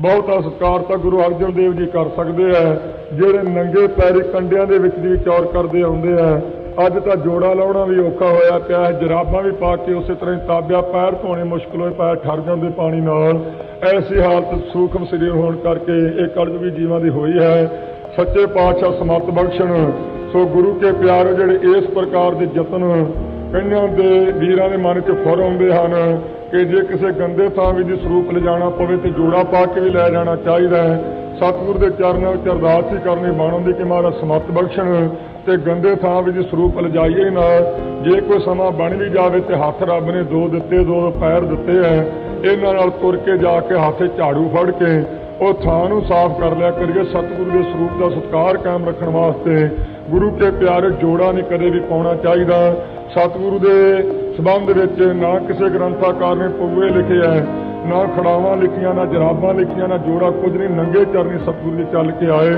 ਬਹੁਤਾ ਸਤਿਕਾਰ ਤਾਂ ਗੁਰੂ ਅਰਜਨ ਦੇਵ ਜੀ ਕਰ ਸਕਦੇ ਆ ਜਿਹੜੇ ਨੰਗੇ ਪੈਰੀ ਕੰਡਿਆਂ ਦੇ ਵਿੱਚ ਦੀ ਚੌਰ ਕਰਦੇ ਆਉਂਦੇ ਆ ਅੱਜ ਤਾਂ ਜੋੜਾ ਲਾਉਣਾ ਵੀ ਔਖਾ ਹੋਇਆ ਪਿਆ ਹੈ, ਜਰਾਬਾਂ ਵੀ ਪਾ ਕੇ ਉਸੇ ਤਰ੍ਹਾਂ ਹੀ ਤਾਬਿਆ ਪੈਰ ਧੋਣੇ ਮੁਸ਼ਕਲ ਹੋਏ ਪੈਰ ਠਰ ਜਾਂਦੇ ਪਾਣੀ ਨਾਲ। ਐਸੀ ਹਾਲਤ ਸੂਖਮ ਸਰੀਰ ਹੋਣ ਕਰਕੇ ਇਹ ਕਲਯੁਗੀ ਜੀਵਾਂ ਦੀ ਹੋਈ ਹੈ। ਸੱਚੇ ਪਾਤਸ਼ਾਹ ਸਮਤ ਬਖਸ਼ਣ। ਸੋ ਗੁਰੂ ਕੇ ਪਿਆਰੇ, ਜਿਹੜੇ ਇਸ ਪ੍ਰਕਾਰ ਦੇ ਯਤਨ, ਕਈਆਂ ਦੇ ਵੀਰਾਂ ਦੇ ਮਨ 'ਚ ਫੁਰ ਆਉਂਦੇ ਹਨ। ਕਿ ਜੇ ਕਿਸੇ ਗੰਦੇ ਥਾਂ ਵੀ ਦੀ ਸਰੂਪ ਲਿਜਾਣਾ ਪਵੇ ਤੇ ਜੋੜਾ ਪਾ ਕੇ ਵੀ ਲੈ ਜਾਣਾ ਚਾਹੀਦਾ ਹੈ। ਸਤਿਗੁਰ ਦੇ ਚਰਨਾਂ ਵਿੱਚ ਅਰਦਾਸ ਹੀ ਕਰਨੀ ਬਾਣੋਂ ਦੀ ਕਿ ਮਹਾਰਾਜ ਸਮਤ ਬਖਸ਼ਣ ਤੇ ਗੰਦੇ ਥਾਂ ਵਿੱਚ ਸਰੂਪ ਲਿਜਾਈਏ ਨਾ। ਜੇ ਕੋਈ ਸਮਾਂ ਬਣ ਵੀ ਜਾਵੇ ਤੇ ਹੱਥ ਰੱਬ ਨੇ ਦੋ ਦਿੱਤੇ, ਦੋ ਪੈਰ ਦਿੱਤੇ ਐ ਇਹਨਾਂ ਨਾਲ ਤੁਰ ਕੇ ਜਾ ਕੇ ਹੱਥ ਝਾੜੂ ਫੜ ਕੇ ਉਹ ਥਾਂ ਨੂੰ ਸਾਫ਼ ਕਰ ਲਿਆ ਕਰੀਏ। ਸਤਿਗੁਰੂ ਦੇ ਸਰੂਪ ਦਾ ਸਤਿਕਾਰ ਕਾਇਮ ਰੱਖਣ ਵਾਸਤੇ ਗੁਰੂ ਕੇ ਪਿਆਰੇ ਜੋੜਾ ਨਹੀਂ ਕਦੇ ਵੀ ਪਾਉਣਾ ਚਾਹੀਦਾ। ਸਤਿਗੁਰੂ ਦੇ ਸਬੰਧ ਵਿੱਚ ਨਾ ਕਿਸੇ ਗ੍ਰੰਥਾਕਾਰ ਨੇ ਪਊਏ ਲਿਖੇ ਹੈ ਨਾ ਖੜਾਵਾਂ ਲਿਖੀਆਂ, ਨਾ ਜਰਾਬਾਂ ਲਿਖੀਆਂ, ਨਾ ਜੋੜਾ ਕੁਝ ਨਹੀਂ, ਨੰਗੇ ਚਰਨੀ ਸਤਿਗੁਰੂ ਦੇ ਚੱਲ ਕੇ ਆਏ।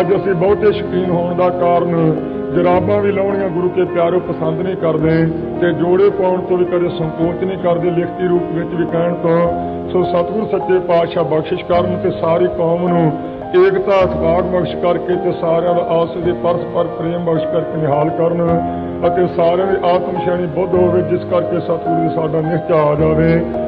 ਅੱਜ ਅਸੀਂ ਬਹੁਤੇ ਸ਼ਕੀਨ ਹੋਣ ਦਾ ਕਾਰਨ ਜਰਾਬਾਂ ਵੀ ਲਾਉਣੀਆਂ ਗੁਰੂ ਕੇ ਪਿਆਰੋ ਪਸੰਦ ਨਹੀਂ ਕਰਦੇ ਤੇ ਜੋੜੇ ਪਾਉਣ ਤੋਂ ਵੀ ਕਦੇ ਸੰਕੋਚ ਨਹੀਂ ਕਰਦੇ ਲਿਖਤੀ ਰੂਪ ਵਿੱਚ ਵੀ ਕਹਿਣ ਤੋਂ। ਸੋ ਸਤਿਗੁਰ ਸੱਚੇ ਪਾਤਸ਼ਾਹ ਬਖਸ਼ਿਸ਼ ਕਰਨ ਤੇ ਸਾਰੀ ਕੌਮ ਨੂੰ ਏਕਤਾ ਇਤਫਾਕ ਬਖਸ਼ ਕਰਕੇ ਤੇ ਸਾਰਿਆਂ ਦਾ ਆਪਸ ਦੇ ਪਰਸਪਰ ਪ੍ਰੇਮ ਬਖਸ਼ ਕਰਕੇ ਨਿਹਾਲ ਕਰਨ ਅਤੇ ਸਾਰਿਆਂ ਦੀ ਆਤਮ ਸ਼ੈਣੀ ਬੁੱਧ ਹੋਵੇ, ਜਿਸ ਕਰਕੇ ਸਤਿਗੁਰੂ ਜੀ ਸਾਡਾ ਨਿਸ਼ਚਾ ਆ ਜਾਵੇ।